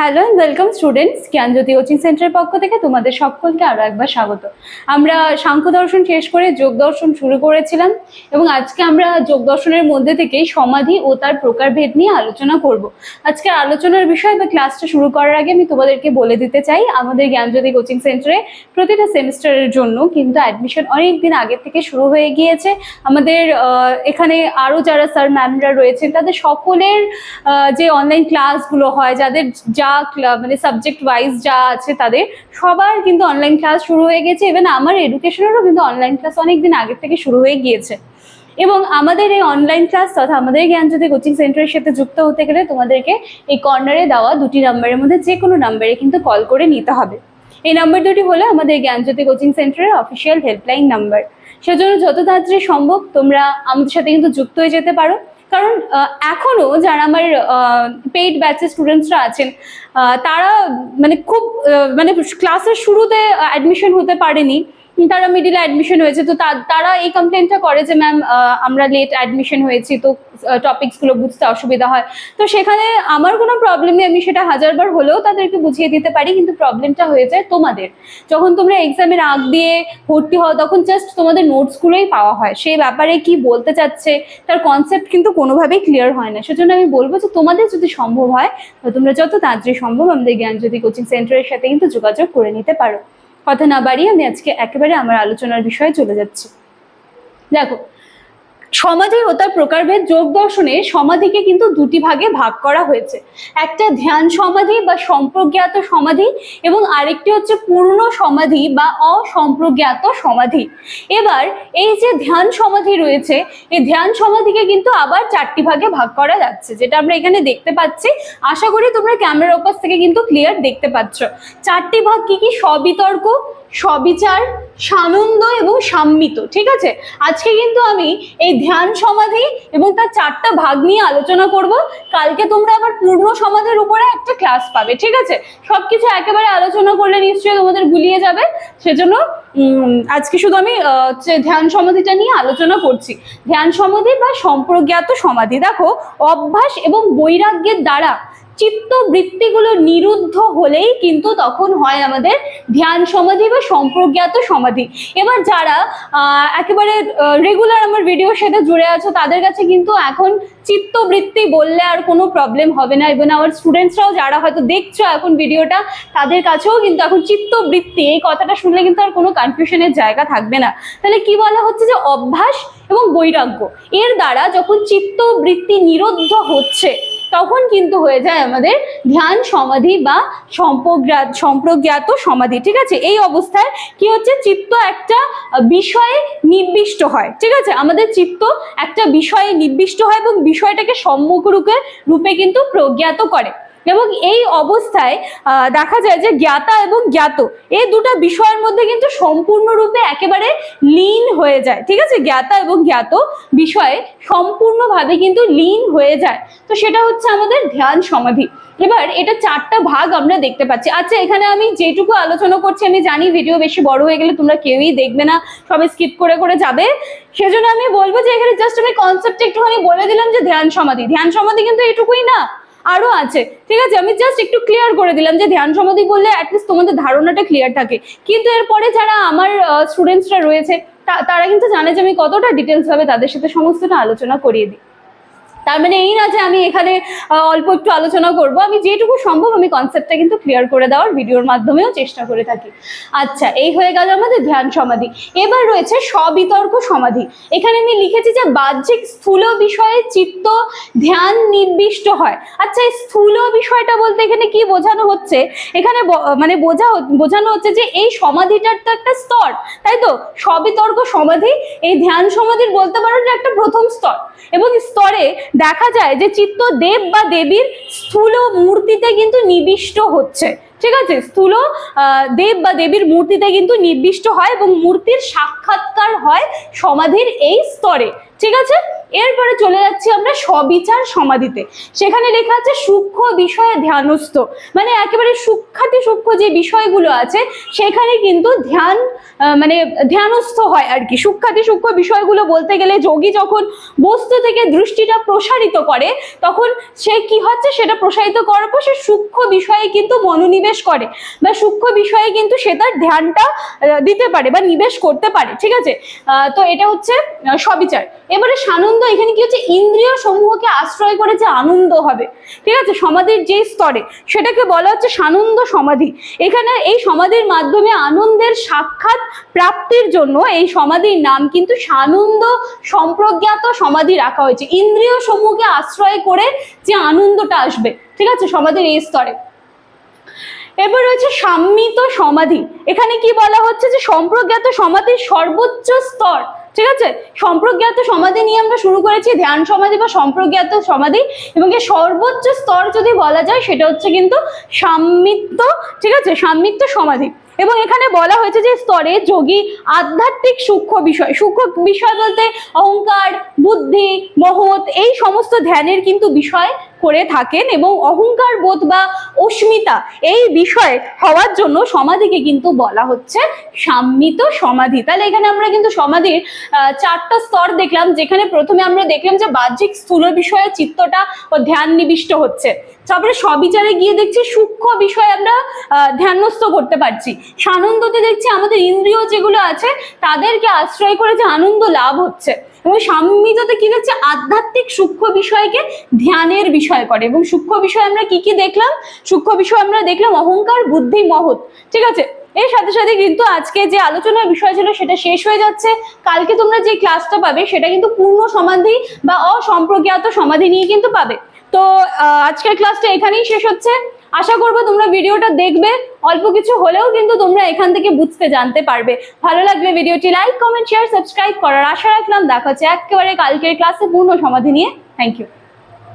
Hello and welcome students Gyanjyoti coaching সেন্টারের পক্ষ থেকে তোমাদের সকলকে আরও একবার স্বাগত। আমরা সাংখ্য দর্শন শেষ করে যোগ দর্শন শুরু করেছিলাম এবং আজকে আমরা যোগ দর্শনের মধ্যে থেকেই সমাধি ও তার প্রকারভেদ নিয়ে আলোচনা করব। আজকের আলোচনার বিষয় বা ক্লাসটা শুরু করার আগে আমি তোমাদেরকে বলে দিতে চাই, আমাদের জ্ঞানজ্যোতি কোচিং সেন্টারে প্রতিটা সেমিস্টারের জন্য কিন্তু অ্যাডমিশন অনেক দিন আগে থেকে শুরু হয়ে গিয়েছে। আমাদের এখানে আরও যারা স্যার ম্যামরা রয়েছেন, তাদের সকলের যে অনলাইন ক্লাসগুলো হয়, যাদের যা ক্লা- মানে সাবজেক্ট ওয়াইজ যা আছে তাদের, সবার কিন্তু অনলাইন ক্লাস শুরু হয়ে গেছে। ইভেন আমার এডুকেশনেরও কিন্তু অনলাইন ক্লাস অনেক দিন আগে থেকে শুরু হয়ে গিয়েছে। এবং আমাদের এই অনলাইন ক্লাস তথা আমাদের জ্ঞানজ্যোতি কোচিং সেন্টারের সাথে যুক্ত হতে গেলে তোমাদেরকে এই কর্নারে দেওয়া দুটি নাম্বারের মধ্যে যে কোনো নাম্বারে কিন্তু কল করে নিতে হবে। এই নাম্বার দুটি হলো আমাদের জ্ঞানজ্যোতি কোচিং সেন্টারের অফিসিয়াল হেল্পলাইন নাম্বার সেজন্য যত তাড়াতাড়ি সম্ভব তোমরা আমাদের সাথে কিন্তু যুক্ত হয়ে যেতে পারো। কারণ এখনও যারা আমার পেইড ব্যাচে স্টুডেন্টসরা আছেন তারা মানে খুব মানে ক্লাসের শুরুতে অ্যাডমিশন হতে পারেনি। তারা মিডিলে অ্যাডমিশন হয়েছে, তো তারা এই কমপ্লেনটা করে যে ম্যাম আমরা লেট অ্যাডমিশন হয়েছি, তো টপিকসগুলো বুঝতে অসুবিধা হয়। তো সেখানে আমার কোনো প্রবলেম নেই, আমি সেটা হাজারবার হলেও তাদেরকে বুঝিয়ে দিতে পারি, কিন্তু প্রবলেমটা হয়ে যায় তোমাদের। যখন তোমরা এক্সামের আগ দিয়ে ভর্তি হও, তখন জাস্ট তোমাদের নোটসগুলোই পাওয়া হয়। সেই ব্যাপারে কি বলতে চাচ্ছে, তার কনসেপ্ট কিন্তু কোনোভাবেই ক্লিয়ার হয় না। সেজন্য আমি বলব যে, তোমাদের যদি সম্ভব হয় তোমরা যত তাড়াতাড়ি সম্ভব আমাদের জ্ঞান জ্ঞানজ্যোতি কোচিং সেন্টারের সাথে কিন্তু যোগাযোগ করে নিতে পারো। কথা না বাড়িয়ে আমি আজকে একেবারে আমার আলোচনার বিষয়ে চলে যাচ্ছি। দেখো সমাধি ও তার প্রকারভেদ যোগ দর্শনে সমাধিকে কিন্তু দুটি ভাগে ভাগ করা হয়েছে। একটা ধ্যান সমাধি বা সম্প্রজ্ঞাত সমাধি এবং আরেকটি হচ্ছে পূর্ণ সমাধি বা অসম্প্রজ্ঞাত সমাধি। এবার এই যে ধ্যান সমাধি রয়েছে, এই ধ্যান সমাধিকে কিন্তু আবার চারটি ভাগে ভাগ করা যাচ্ছে, যেটা আমরা এখানে দেখতে পাচ্ছি। আশা করি তোমরা ক্যামেরার ওপাশ থেকে কিন্তু ক্লিয়ার দেখতে পাচ্ছ। চারটি ভাগ কি কি? সবিতর্ক সবিচার, সানন্দ এবং সাম্মিত, ঠিক আছে? আজকে কিন্তু আমি এই ধ্যান সমাধি এবং তার চারটা ভাগ নিয়ে আলোচনা করব। কালকে তোমরা আবার পূর্ণ সমাধির উপরে একটা ক্লাস পাবে, ঠিক আছে? সবকিছু একেবারে আলোচনা করলে নিশ্চয়ই তোমাদের গুলিয়ে যাবে। সেজন্য আজকে শুধু আমি ধ্যান সমাধিটা নিয়ে আলোচনা করছি। ধ্যান সমাধি বা সম্প্রজ্ঞাত সমাধি। দেখো, অভ্যাস এবং বৈরাগ্যের দ্বারা চিত্ত বৃত্তিগুলো নিরুদ্ধ হলেই কিন্তু তখন হয় আমাদের ধ্যান সমাধি বা সম্প্রজ্ঞাত সমাধি। এবার যারা একেবারে রেগুলার আমার ভিডিওর সাথে জুড়ে আছো, তাদের কাছে কিন্তু এখন চিত্তবৃত্তি বললে আর কোনো প্রবলেম হবে না। এবং আমার স্টুডেন্টসরাও যারা হয়তো দেখছ এখন ভিডিওটা তাদের কাছেও কিন্তু এখন চিত্তবৃত্তি, এই কথাটা শুনলে কিন্তু আর কোনো কনফিউশনের জায়গা থাকবে না। তাহলে কি বলা হচ্ছে যে অভ্যাস এবং বৈরাগ্য, এর দ্বারা যখন চিত্তবৃত্তি নিরুদ্ধ হচ্ছে তখন কিন্তু হয়ে যায় আমাদের ধ্যান সমাধি বা সম্প্রজ্ঞাত সম্প্রজ্ঞাত সমাধি, ঠিক আছে? এই অবস্থায় কি হচ্ছে? চিত্ত একটা বিষয়ে নির্দিষ্ট হয়, ঠিক আছে? আমাদের চিত্ত একটা বিষয়ে নির্দিষ্ট হয় এবং বিষয়টাকে সম্মুখ রূপে রূপে কিন্তু প্রজ্ঞাত করে। এবং এই অবস্থায় দেখা যায় যে জ্ঞাতা এবং জ্ঞাত, এই দুটো বিষয়ের মধ্যে কিন্তু সম্পূর্ণরূপে একেবারে লীন হয়ে যায়। ঠিক আছে? জ্ঞাতা এবং জ্ঞাত বিষয়ে সম্পূর্ণভাবে কিন্তু লীন হয়ে যায়। তো সেটা হচ্ছে আমাদের ধ্যান সমাধি। এবার এটা চারটা ভাগ আমরা দেখতে পাচ্ছি। আচ্ছা এখানে আমি যেটুকু আলোচনা করছি, আমি জানি ভিডিও বেশি বড় হয়ে গেলে তোমরা কেউই দেখবে না সবাই স্কিপ করে করে যাবে। সেজন্য আমি বলব যে এখানে জাস্ট আমি কনসেপ্ট একটুখানি বলে দিলাম যে ধ্যান সমাধি। ধ্যান সমাধি কিন্তু এটুকুই না। আরও আছে। ঠিক আছে? আমি জাস্ট একটু ক্লিয়ার করে দিলাম যে ধ্যান সমাধি বললে অ্যাটলিস্ট তোমাদের ধারণাটা ক্লিয়ার থাকে। কিন্তু এরপরে যারা আমার স্টুডেন্টসরা রয়েছে তারা কিন্তু জানে যে আমি কতটা ডিটেলস ভাবে তাদের সাথে সমস্তটা আলোচনা করিয়ে দিই। তার মানে এই না যে আমি এখানে অল্প একটু আলোচনা করব। আমি যেটুকু সম্ভব আমি কনসেপ্টটা কিন্তু ক্লিয়ার করে দেওয়ার ভিডিওর মাধ্যমেও চেষ্টা করে থাকি। আচ্ছা এই হয়ে গেল আমাদের ধ্যান সমাধি। এবার রয়েছে সবিতর্ক সমাধি। এখানে আমি লিখেছি যে বাহ্যিক স্থূল বিষয়ে চিত্ত ধ্যান নির্দিষ্ট হয়। আচ্ছা এই স্থূল বিষয়টা বলতে এখানে কি বোঝানো হচ্ছে? এখানে মানে বোঝা বোঝানো হচ্ছে যে এই সমাধিটার তো একটা স্তর, তাই তো? সবিতর্ক সমাধি, এই ধ্যান সমাধির বলতে পারো যে একটা প্রথম স্তর। এবং স্তরে দেখা যায় যে চিত্ত দেব বা দেবীর স্থূল মূর্তিতে কিন্তু নিবিষ্ট হচ্ছে। ঠিক আছে? স্থূল দেব বা দেবীর মূর্তিতে কিন্তু নির্দিষ্ট হয় এবং মূর্তির সাক্ষাৎকার হয় সমাধির এই স্তরে। ঠিক আছে? এরপরে চলে যাচ্ছি আমরা সবিচার সমাধিতে। সেখানে লেখা আছে, সূক্ষ্ম বিষয়ে ধ্যানস্থ। মানে একেবারে সূক্ষাতি সূক্ষ্ম যে বিষয়গুলো আছে, সেখানে কিন্তু ধ্যান মানে ধ্যানস্থ হয় আর কি। সূক্ষাতি সূক্ষ্ম বিষয়গুলো বলতে গেলে যোগী যখন বস্তু থেকে দৃষ্টিটা প্রসারিত করে, তখন সে কি হচ্ছে? সেটা প্রসারিত করার পর সে সূক্ষ্ম বিষয়ে কিন্তু মনোনিবেশ করে বা সূক্ষ্ম বিষয়ে কিন্তু সে তার ধ্যানটা দিতে পারে বা নিবেশ করতে পারে। ঠিক আছে? তো এটা হচ্ছে সবিচার এবারে সানন্দ এখানে কি হচ্ছে? ইন্দ্রিয় সমূহকে আশ্রয় করে যে আনন্দ হবে। ঠিক আছে? সমাধির যে স্তরে, সেটাকে বলা হচ্ছে সানন্দ সমাধি। এখানে এই সমাধির মাধ্যমে আনন্দের সাক্ষাৎ প্রাপ্তির জন্য এই সমাধির নাম কিন্তু সানন্দ সম্প্রজ্ঞাত সমাধি রাখা হয়েছে। ইন্দ্রিয় সমূহকে আশ্রয় করে যে আনন্দটা আসবে। ঠিক আছে? সমাধির এই স্তরে। এবার রয়েছে সাম্মিত সমাধি। এখানে কি বলা হচ্ছে? যে সম্প্রজ্ঞাত সমাধির সর্বোচ্চ স্তর। ঠিক আছে? সম্প্রজ্ঞাত সমাধি নিয়ে আমরা শুরু করেছি, ধ্যান সমাধি বা সম্প্রজ্ঞাত সমাধি এবং এর সর্বোচ্চ স্তর যদি বলা যায় সেটা হচ্ছে কিন্তু সাম্মিত্য, ঠিক আছে? সাম্মিত্য সমাধি। এবং এখানে বলা হয়েছে যে স্তরে যোগী আধ্যাত্মিক সূক্ষ্ম বিষয় সূক্ষ্ম বিষয় বলতে অহংকার, বুদ্ধি, মহৎ এই সমস্ত ধ্যানের কিন্তু বিষয় করে থাকেন এবং অহংকার বোধ বা অস্মিতা এই বিষয়ে হওয়ার জন্য সমাধিকে কিন্তু বলা হচ্ছে সাম্মিত সমাধি। তাহলে এখানে আমরা কিন্তু সমাধির চারটা স্তর দেখলাম, যেখানে প্রথমে আমরা দেখলাম যে বাহ্যিক স্থূল বিষয়ে চিত্তটা ও ধ্যান নিবিষ্ট হচ্ছে। তারপরে সবিচারে গিয়ে দেখছি সূক্ষ্ম বিষয় আমরা ধ্যানস্থ করতে পারছি। সানন্দতে দেখছি আমাদের ইন্দ্রিয় যেগুলো আছে, তাদেরকে আশ্রয় করে যে আনন্দ লাভ হচ্ছে। এবং সাম্মিততে কি দেখছি, আধ্যাত্মিক সূক্ষ্ম বিষয়কে ধ্যানের বিষয় করে। এবং সূক্ষ্ম বিষয় আমরা কি কি দেখলাম? সূক্ষ্ম বিষয় আমরা দেখলাম অহংকার, বুদ্ধি, মহৎ। ঠিক আছে? এর সাথে সাথে কিন্তু আজকে যে আলোচনার বিষয় ছিল, সেটা শেষ হয়ে যাচ্ছে। কালকে তোমরা যে ক্লাসটা পাবে, সেটা কিন্তু পূর্ণ সমাধি বা অসম্প্রজ্ঞাত সমাধি নিয়ে কিন্তু পাবে। তো আজকের ক্লাসটা এখানেই শেষ হচ্ছে। আশা করব তোমরা ভিডিওটা দেখবে। অল্প কিছু হলেও কিন্তু তোমরা এখান থেকে বুঝতে জানতে পারবে। ভালো লাগলে ভিডিওটি লাইক কমেন্ট শেয়ার সাবস্ক্রাইব করার আশা রাখলাম। দেখা হচ্ছে একেবারে কালকের ক্লাসে পূর্ণ সমাধি নিয়ে। Thank you